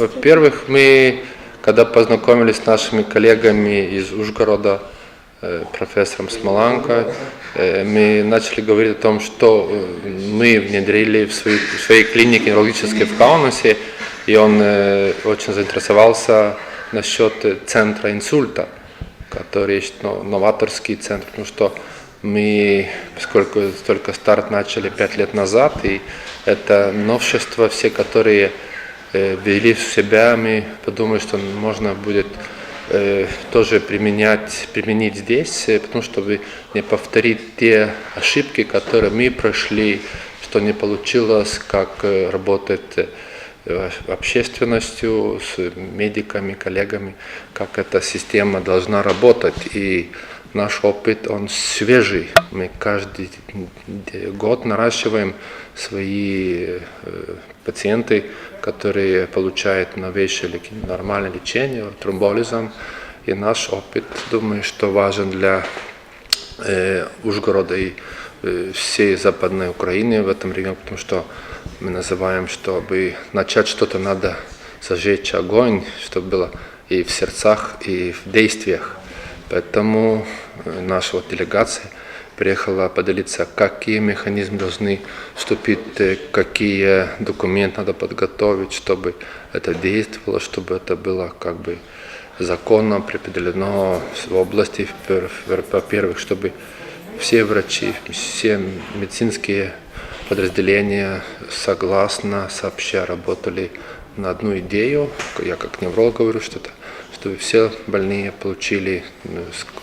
Во-первых, мы, когда познакомились с нашими коллегами из Ужгорода, э, профессором Смоланко, э, мы начали говорить о том, что э, мы внедрили в, свои- в своей клинике неврологической в Каунасе, и он очень заинтересовался насчет центра инсульта, который есть новаторский центр, потому что мы, поскольку только старт начали пять лет назад, и это новшества все, которые ввели в себя, мы подумали, что можно будет э, тоже применять, применить здесь, э, потому чтобы не повторить те ошибки, которые мы прошли, что не получилось, как э, работать э, общественностью, с медиками, коллегами, как эта система должна работать. И наш опыт, он свежий. Мы каждый год наращиваем свои э, пациенты, которые получают новейшее нормальное лечение, тромболизом. И наш опыт, думаю, что важен для э, Ужгорода и э, всей Западной Украины в этом регионе, потому что мы называем, чтобы начать что-то надо зажечь огонь, чтобы было и в сердцах, и в действиях. Поэтому э, наша вот делегация приехала поделиться, какие механизмы должны вступить, э, какие документы надо подготовить, чтобы это действовало, чтобы это было как бы законно определено в области, во-первых, чтобы все врачи, все медицинские подразделения согласно, сообща работали на одну идею. Я как невролог говорю, что это, чтобы все больные получили ск-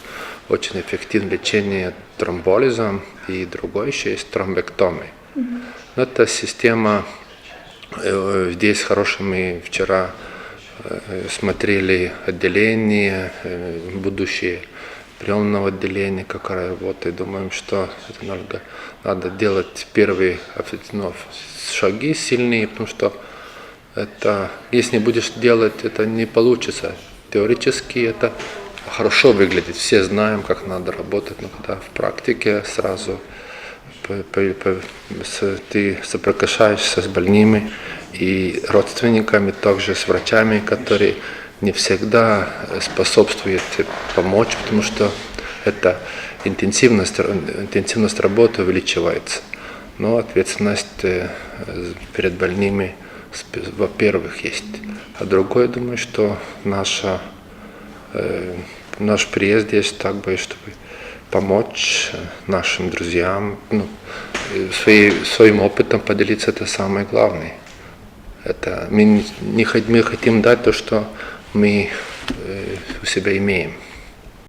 очень эффективное лечение тромболизом и другой еще есть тромбектомией. Но эта система Э, Здесь хорошо мы вчера э, смотрели отделение, э, будущее приемного отделения, как работает. Думаем, что это надо, надо делать первые ну, шаги сильные, потому что это, если не будешь делать, это не получится. Теоретически это хорошо выглядит, все знаем, как надо работать, но когда в практике сразу ты соприкасаешься с больными и родственниками, также с врачами, которые не всегда способствуют э, помочь, потому что это интенсивность, интенсивность работы увеличивается. Но ответственность э, перед больными, во-первых, есть. А другое, думаю, что наша э, наш приезд здесь так бы, чтобы помочь нашим друзьям, ну, э, свои, своим опытом поделиться, это самое главное. Это мы, не, мы хотим дать то, что мы э, у себя имеем.